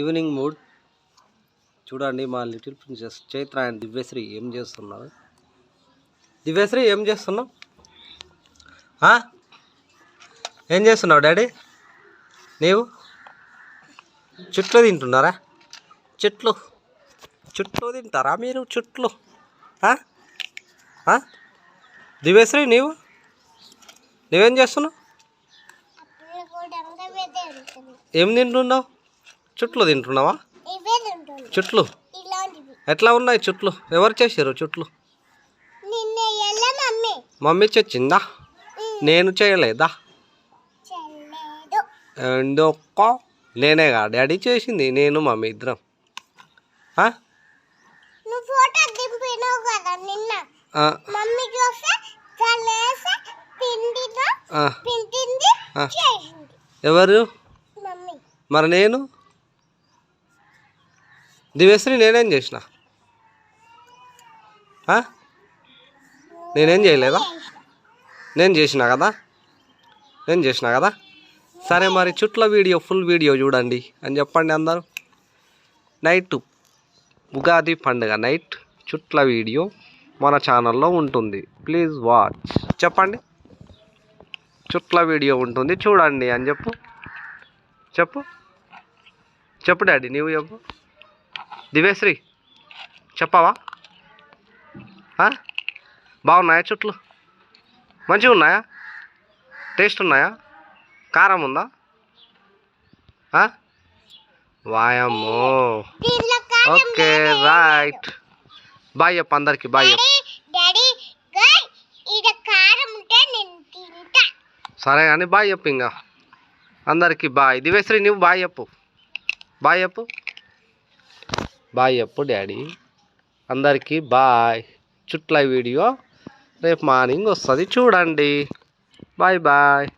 Evening mood. చూడండి మా little princess Chaitra and Divyasri ఏం చేస్తున్నారు? దివ్యశ్రీ ఏం చేస్తున్నావు? ఏం చేస్తున్నావు డాడీ? నీవు? చుట్లు తింటున్నారా? చెట్లు. చుట్లు తింటారా మీరు? చుట్లు? దివ్యశ్రీ నీవు? నువ్వేం చేస్తున్నావు? ఏం తింటున్నావు? చుట్లు తింటున్నావా? చుట్లు? ఎట్లా ఉన్నాయి చుట్లు? ఎవరు చేసారు చుట్లు? మమ్మీ? చచ్చిందా? నేను చేయలేదా? ఎందుకో నేనేగా డాడీ చేసింది నేను మమ్మీ ఇద్దరం. ఆ? నువ్వు ఫోటో దింపినావు కదా నిన్న ఆ, మమ్మీ చూస్తే చల్లేసి పిండితో ఆ. పిండింది ఆ. చేసింది ఎవరు మమ్మీ మరి నేను దివ్యశ్రీ నేనేం చేసిన? నేనేం చేయలేదా? నేను చేసిన కదా? నేను చేసిన కదా? సరే మరి చుట్ల వీడియో ఫుల్ వీడియో చూడండి అని చెప్పండి అందరూ. నైట్ ఉగాది పండుగ నైట్ చుట్ల వీడియో మన ఛానల్లో ఉంటుంది. Please watch. చెప్పండి. చుట్ల వీడియో ఉంటుంది చూడండి అని చెప్పు. చెప్పు. చెప్పు డాడీ నీవు చెప్పు. దివేశ్రీ చెప్పవా? బాగున్నాయా చుట్లు? మంచిగా ఉన్నాయా? టేస్ట్ ఉన్నాయా? కారం ఉందా? వాయమ్మో. Okay right. బాయ్ చెప్పు అందరికి బాయ్ సరే కానీ బాయ్ చెప్పు ఇంకా. అందరికి బాయ్. దివేశ్రీ నువ్వు బాయ్ చెప్పు. బాయ్ చెప్పు. బాయ్ చెప్పు డాడీ. అందరికీ బాయ్. చుట్ల వీడియో రేపు మార్నింగ్ వస్తుంది. చూడండి. Bye bye.